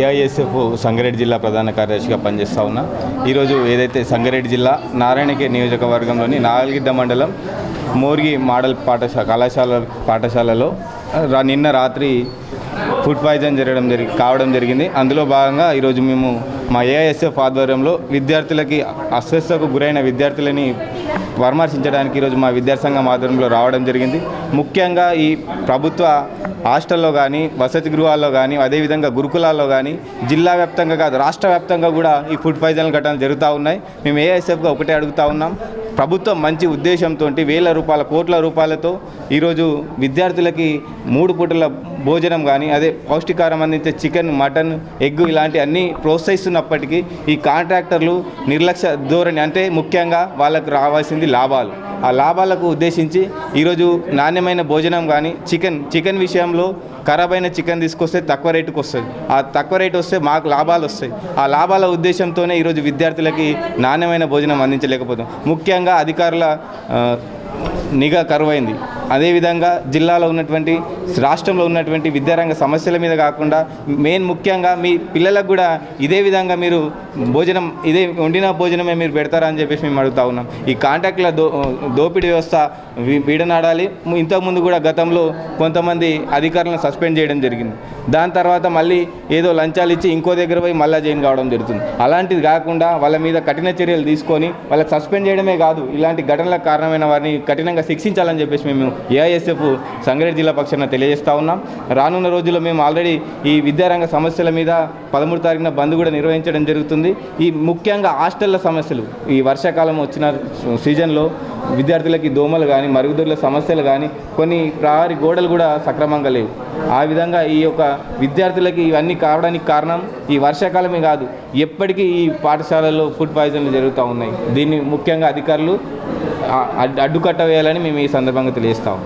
AISF Sangareddy జిల్లా ప్రధాన కార్యదర్శిగా పనిచేస్తూ ఉన్నా. ఈరోజు ఏదైతే సంగారెడ్డి జిల్లా నారాయణకే నియోజకవర్గంలోని నాగల్గిద్ద మండలం మోర్గి మోడల్ పాఠశాల కళాశాల పాఠశాలలో నిన్న రాత్రి ఫుడ్ పాయిజన్ జరగడం జరిగి కావడం జరిగింది. అందులో భాగంగా ఈరోజు మేము మా ఏఐఎస్ఎఫ్ ఆధ్వర్యంలో విద్యార్థులకి అస్వస్థకు గురైన విద్యార్థులని పరామర్శించడానికి ఈరోజు మా విద్యాసంఘం ఆధ్వర్యంలో రావడం జరిగింది. ముఖ్యంగా ఈ ప్రభుత్వ హాస్టల్లో కానీ వసతి గృహాల్లో కానీ అదేవిధంగా గురుకులాల్లో కానీ జిల్లా వ్యాప్తంగా కాదు రాష్ట్ర వ్యాప్తంగా కూడా ఈ ఫుడ్ పాయిజన్ ఘటనలు జరుగుతూ ఉన్నాయి. మేము ఏఎస్ఎఫ్గా ఒకటే అడుగుతా ఉన్నాం. ప్రభుత్వం మంచి ఉద్దేశంతో వేల రూపాయల కోట్ల రూపాయలతో ఈరోజు విద్యార్థులకి మూడు పూటల భోజనం కానీ అదే పౌష్టికారం అందించే చికెన్ మటన్ ఎగ్ ఇలాంటి అన్నీ ప్రోత్సహిస్తున్నప్పటికీ ఈ కాంట్రాక్టర్లు నిర్లక్ష్య ధోరణి అంటే ముఖ్యంగా వాళ్ళకు రావాల్సింది లాభాలు. ఆ లాభాలకు ఉద్దేశించి ఈరోజు నాణ్యమైన భోజనం కానీ చికెన్ చికెన్ విషయంలో ఖరాబ్ అయిన చికెన్ తీసుకొస్తే తక్కువ రేటుకు వస్తుంది. ఆ తక్కువ రేటు వస్తే మాకు లాభాలు వస్తాయి. ఆ లాభాల ఉద్దేశంతోనే ఈరోజు విద్యార్థులకి నాణ్యమైన భోజనం అందించలేకపోతాం ముఖ్యంగా అధికారుల నిఘా కరువైంది. అదేవిధంగా జిల్లాలో ఉన్నటువంటి రాష్ట్రంలో ఉన్నటువంటి విద్యారంగ సమస్యల మీద కాకుండా మెయిన్ ముఖ్యంగా మీ పిల్లలకు కూడా ఇదే విధంగా మీరు భోజనం ఇదే వండిన భోజనమే మీరు పెడతారా అని చెప్పేసి మేము అడుగుతా ఉన్నాం. ఈ కాంటాక్ట్ల దో దోపిడీ వ్యవస్థ వీడనాడాలి. ఇంతకుముందు కూడా గతంలో కొంతమంది అధికారులను సస్పెండ్ చేయడం జరిగింది. దాని తర్వాత మళ్ళీ ఏదో లంచాలు ఇచ్చి ఇంకో దగ్గర పోయి మళ్ళా జైన్ కావడం జరుగుతుంది. అలాంటిది కాకుండా వాళ్ళ మీద కఠిన చర్యలు తీసుకొని వాళ్ళకి సస్పెండ్ చేయడమే కాదు ఇలాంటి ఘటనలకు కారణమైన వారిని కఠినంగా శిక్షించాలని చెప్పేసి మేము ఏఐఎస్ఎఫ్ సంగారెడ్డి జిల్లా పక్షాన తెలియజేస్తా ఉన్నాం. రానున్న రోజుల్లో మేము ఆల్రెడీ ఈ విద్యారంగ సమస్యల మీద పదమూడు తారీఖున బంద్ కూడా నిర్వహించడం జరుగుతుంది. ఈ ముఖ్యంగా హాస్టళ్ళ సమస్యలు ఈ వర్షాకాలం వచ్చిన సీజన్లో విద్యార్థులకి దోమలు కానీ మరుగుదొడ్ల సమస్యలు కానీ కొన్ని ప్రహారీ గోడలు కూడా సక్రమంగా లేవు. ఆ విధంగా ఈ యొక్క విద్యార్థులకి ఇవన్నీ కావడానికి కారణం ఈ వర్షాకాలమే కాదు ఎప్పటికీ ఈ పాఠశాలల్లో ఫుడ్ పాయిజన్లు జరుగుతూ ఉన్నాయి. దీన్ని ముఖ్యంగా అధికారులు అడ్డుకట్ట వేయాలని మేము ఈ సందర్భంగా తెలియజేస్తాం.